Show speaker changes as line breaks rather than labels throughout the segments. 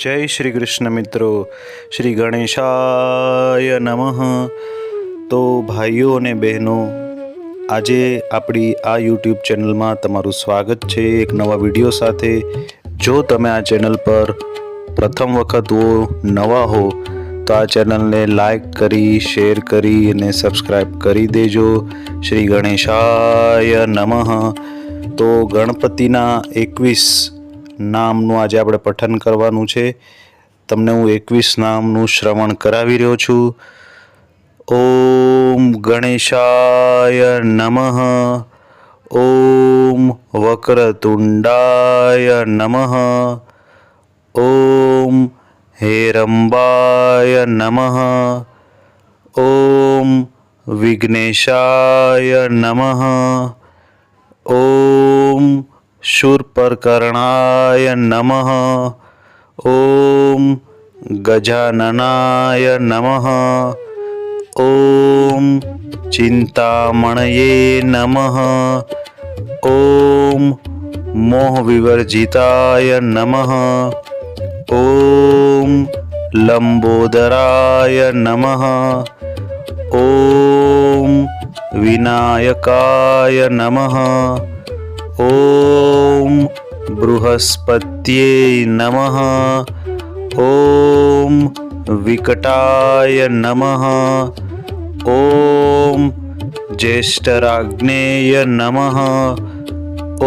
જય શ્રી કૃષ્ણ મિત્રો. શ્રી ગણેશાય નમઃ. તો ભાઈઓ અને બહેનો, આજે આપણી આ યુટ્યુબ ચેનલમાં તમારું સ્વાગત છે એક નવા વીડિયો સાથે. જો તમે આ ચેનલ પર પ્રથમ વખત હો, નવા હો, તો આ ચેનલને લાઈક કરી, શેર કરી અને સબસ્ક્રાઈબ કરી દેજો. શ્રી ગણેશાય નમઃ. તો ગણપતિના એકવીસ નામનું આજે આપણે પઠન કરવાનું છે. તમને હું એકવીસ નામનું શ્રવણ કરાવી રહ્યો છું. ઓમ ગણેશાય નમઃ. ઓમ વક્રતુંડાય નમઃ. ઓમ હેરંબાય નમઃ. ઓમ વિઘ્નેશાય નમઃ. ઓમ શૂર્પકર્ણાય નમઃ ઓમ ગજાનનાય નમઃ ઓમ ચિંતામણયે નમઃ ઓમ મોહવિવર્જિતાય નમઃ ઓમ લંબોદરાય નમઃ ઓમ વિનાયકાય નમઃ ઓમ बृहस्पत्यै नमः। ॐ विकटाय नमः। ॐ ज्येष्ठराज्ञेय नमः।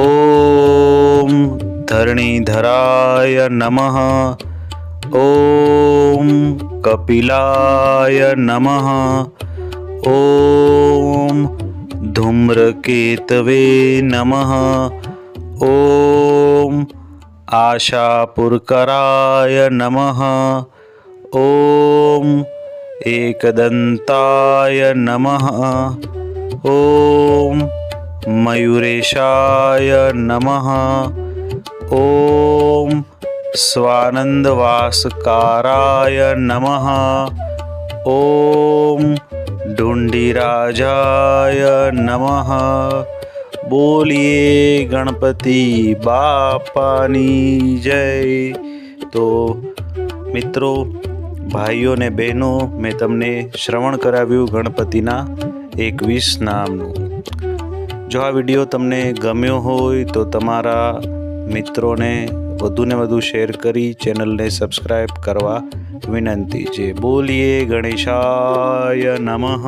ॐ धरणीधराय नमः। ॐ कपिलाय नमः। ॐ धूम्रकेतवे नमः। ॐ आशापुरकराय नमः। ॐ एकदन्ताय नमः। ॐ मयुरेशाय नमः। ॐ स्वानन्दवासकाराय नमः। ॐ डुण्डिराजाय नमः। બોલીએ ગણપતિ બાપાની જય. તો મિત્રો, ભાઈઓ ને બહેનો, મેં તમને શ્રવણ કરાવ્યું ગણપતિના એકવીસ નામનું. જો આ વીડિયો તમને ગમ્યો હોય તો તમારા મિત્રોને વધુને વધુ શેર કરી ચેનલને સબસ્ક્રાઈબ કરવા વિનંતી. છે બોલીએ ગણેશાય નમઃ.